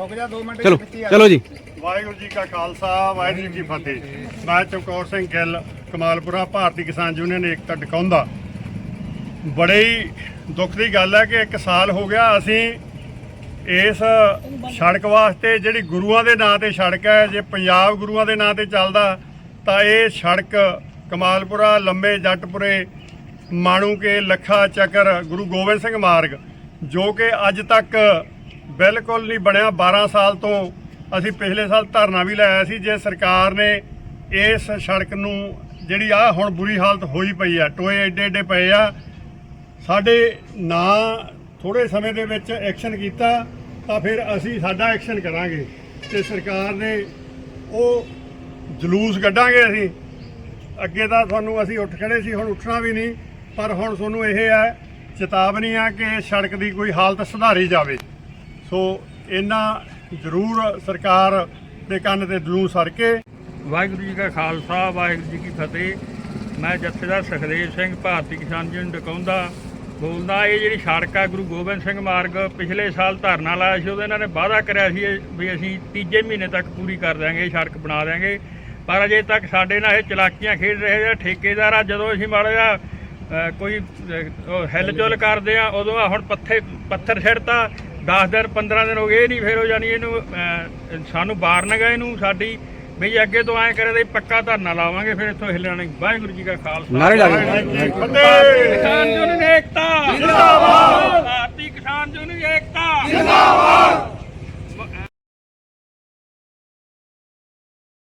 ਰੁਕ ਜਾ 2 ਮਿੰਟ ਚਲੋ ਚਲੋ ਜੀ। ਵਾਹਿਗੁਰੂ ਜੀ ਕਾ ਖਾਲਸਾ ਵਾਹਿਗੁਰੂ ਜੀ ਕੀ ਫਤਿਹ। ਮੈਂ ਚਮਕੌਰ ਸਿੰਘ ਗਿੱਲ ਕਮਾਲਪੁਰਾ ਭਾਰਤੀ ਕਿਸਾਨ ਯੂਨੀਅਨ ਏਕਤਾ ਡਕਾਉਂਦਾ ਬੜੇ ਹੀ ਦੁੱਖ ਦੀ ਗੱਲ ਹੈ ਕਿ 1 ਸਾਲ ਹੋ ਗਿਆ ਅਸੀਂ ਇਸ ਸੜਕ ਵਾਸਤੇ ਜਿਹੜੀ ਗੁਰੂਆਂ ਦੇ ਨਾਂ ਤੇ ਸੜਕ ਹੈ ਜੇ ਪੰਜਾਬ ਗੁਰੂਆਂ ਦੇ ਨਾਂ ਤੇ ਚੱਲਦਾ ਤਾਂ ਇਹ ਸੜਕ ਕਮਾਲਪੁਰਾ ਲੰਬੇ ਜੱਟਪੁਰੇ ਮਾਣੂਕੇ ਲੱਖਾ ਚੱਕਰ ਗੁਰੂ ਗੋਬਿੰਦ ਸਿੰਘ ਮਾਰਗ ਜੋ ਕਿ ਅੱਜ ਤੱਕ ਬਿਲਕੁਲ ਨਹੀਂ ਬਣਿਆ। 12 ਸਾਲ ਤੋਂ ਅਸੀਂ ਪਿਛਲੇ ਸਾਲ ਧਰਨਾ ਵੀ ਲਾਇਆ ਸੀ, ਜੇ ਸਰਕਾਰ ਨੇ ਇਸ ਸੜਕ ਨੂੰ ਜਿਹੜੀ ਆ ਹੁਣ ਬੁਰੀ ਹਾਲਤ ਹੋਈ ਪਈ ਆ, ਟੋਏ ਏਡੇ ਏਡੇ ਪਏ ਆ, ਸਾਡੇ ਨਾ ਥੋੜੇ ਸਮੇਂ ਦੇ ਵਿੱਚ ਐਕਸ਼ਨ ਕੀਤਾ, ਤਾਂ ਫਿਰ ਅਸੀਂ ਸਾਡਾ ਐਕਸ਼ਨ ਕਰਾਂਗੇ ਤੇ ਸਰਕਾਰ ਨੇ ਉਹ ਜਲੂਸ ਕੱਢਾਂਗੇ ਅਸੀਂ। ਅੱਗੇ ਤਾਂ ਤੁਹਾਨੂੰ ਅਸੀਂ ਉੱਠ ਖੜੇ ਸੀ, ਹੁਣ ਉੱਠਣਾ ਵੀ ਨਹੀਂ, ਪਰ ਹੁਣ ਤੁਹਾਨੂੰ ਇਹ ਹੈ, ਚੇਤਾਵਨੀ ਆ ਕਿ ਸੜਕ ਦੀ ਕੋਈ ਹਾਲਤ ਸੁਧਾਰੀ ਜਾਵੇ। ਸੋ ਇਹਨਾਂ ਜ਼ਰੂਰ ਸਰਕਾਰ ਦੇ ਕੰਨ ਤੇ ਜਲੂਸ ਸਰ ਕੇ। ਵਾਹਿਗੁਰੂ ਜੀ ਕਾ ਖਾਲਸਾ ਵਾਹਿਗੁਰੂ ਜੀ ਕੀ ਫਤਿਹ। ਮੈਂ ਜਥੇਦਾਰ ਸੁਖਦੇਵ ਸਿੰਘ ਭਾਰਤੀ ਕਿਸਾਨ ਯੂਨੀਅਨ ਡਕਾਉਂਦਾ ਬੋਲਦਾ ਇਹ ਜਿਹੜੀ ਸੜਕ ਆ ਗੁਰੂ ਗੋਬਿੰਦ ਸਿੰਘ ਮਾਰਗ ਪਿਛਲੇ ਸਾਲ ਧਰਨਾ ਲਾਇਆ ਸੀ ਉਹਦੇ ਇਹਨਾਂ ਨੇ ਵਾਅਦਾ ਕਰਿਆ ਸੀ ਇਹ ਵੀ ਅਸੀਂ ਤੀਜੇ ਮਹੀਨੇ ਤੱਕ ਪੂਰੀ ਕਰ ਦਿਆਂਗੇ ਇਹ ਸੜਕ ਬਣਾ ਦਿਆਂਗੇ। ਪਰ ਅਜੇ ਤੱਕ ਸਾਡੇ ਨਾਲ ਇਹ ਚਲਾਕੀਆਂ ਖੇਡ ਰਹੇ ਆ ਠੇਕੇਦਾਰ ਆ ਜਦੋਂ ਅਸੀਂ ਮਾੜਾ ਜਿਹਾ ਕੋਈ ਅ, ਉਹ ਹਿਲਜੁਲ ਕਰਦੇ ਆ ਉਦੋਂ ਆ ਹੁਣ ਪੱਥੇ ਪੱਥਰ ਛਿੜਤਾ 10 ਦਿਨ 15 ਦਿਨ ਹੋ ਗਏ ਇਹ ਨਹੀਂ ਫੇਰ ਹੋ ਜਾਣੀ ਇਹਨੂੰ ਸਾਨੂੰ ਵਾਰਨਿੰਗ ਹੈ ਇਹਨੂੰ ਸਾਡੀ ਵੀ ਅੱਗੇ ਤੋਂ ਐਂ ਕਰੇ ਤੇ ਪੱਕਾ ਧਰਨਾ ਲਾਵਾਂਗੇ ਫਿਰ ਇੱਥੋਂ ਹਿੱਲਣਾ ਨਹੀਂ। ਵਾਹਿਗੁਰੂ ਜੀ ਕਾ ਖਾਲਸਾ। ਨਾਰੇ ਲਾ ਦਿਓ। ਫਤਿਹ। ਕਿਸਾਨ ਯੂਨੀਅਨ ਏਕਤਾ ਜਿੰਦਾਬਾਦ।